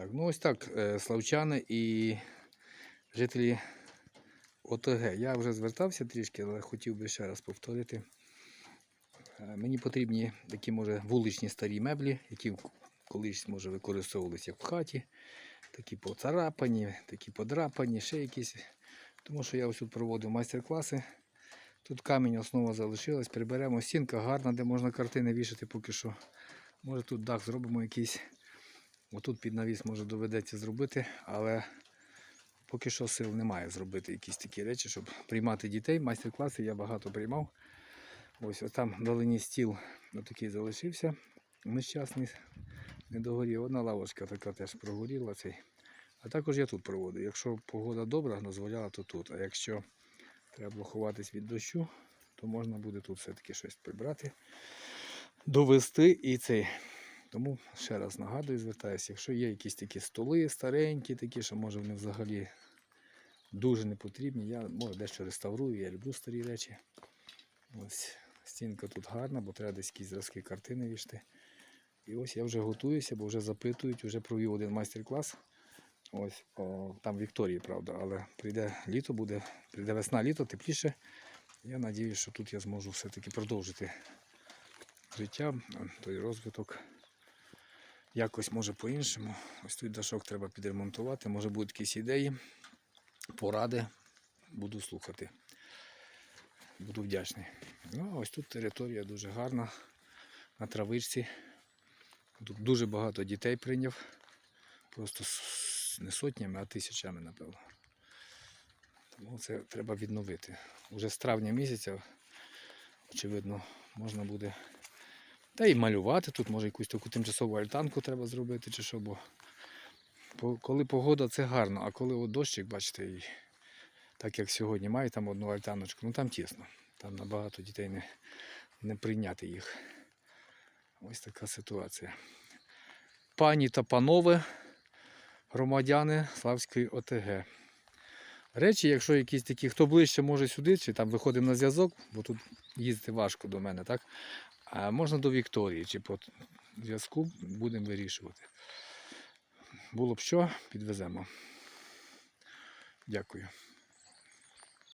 Так, ну ось так, е, славчани і жителі ОТГ. Я вже звертався трішки, але хотів би ще раз повторити. Е, Мені потрібні такі, може, вуличні старі меблі, які колись, може, використовувалися в хаті. Такі поцарапані, такі подрапані, ще якісь. Тому що я ось тут проводив майстер-класи. Тут камінь, основа залишилась, приберемо. Стінка гарна, де можна картини вішати поки що. Може тут дах зробимо якийсь. Отут під навіс може доведеться зробити, але поки що сил немає зробити якісь такі речі, щоб приймати дітей. Майстер-класи я багато приймав. Ось, там вдалині стіл отакий залишився. Нещасний, не догорів. Одна лавочка така теж прогоріла. Цей. А також я тут проводив. Якщо погода добра, дозволяла, то тут. А якщо треба ховатись від дощу, то можна буде тут все-таки щось прибрати, довести і цей. Тому ще раз нагадую, звертаюся, якщо є якісь такі столи старенькі, такі, що може вони взагалі дуже не потрібні, я може дещо реставрую, я люблю старі речі. Ось стінка тут гарна, бо треба десь якісь зразки картини вішти. І ось я вже готуюся, бо вже запитують, вже провів один майстер-клас. Ось о, там Вікторії, правда, але прийде літо, буде, прийде весна, літо, тепліше. Я сподіваюся, що тут я зможу все-таки продовжити життя, той розвиток. Якось може по-іншому. Ось тут дашок треба підремонтувати. Може будуть якісь ідеї, поради. Буду слухати. Буду вдячний. Ну, а ось тут територія дуже гарна. На травичці. Тут дуже багато дітей прийняв. Просто не сотнями, а тисячами, напевно. Тому це треба відновити. Уже з травня місяця, очевидно, можна буде та й малювати тут, може якусь таку тимчасову альтанку треба зробити чи що, бо коли погода це гарно, а коли от дощик, бачите, і так як сьогодні маю там одну альтаночку, ну там тісно. Там набагато дітей не, не прийняти їх. Ось така ситуація. Пані та панове, громадяни Славської ОТГ. Речі, якщо якісь такі, хто ближче може сюди, чи там виходимо на зв'язок, бо тут їздити важко до мене, так? А можна до Вікторії, чи по зв'язку будемо вирішувати. Було б що, підвеземо. Дякую.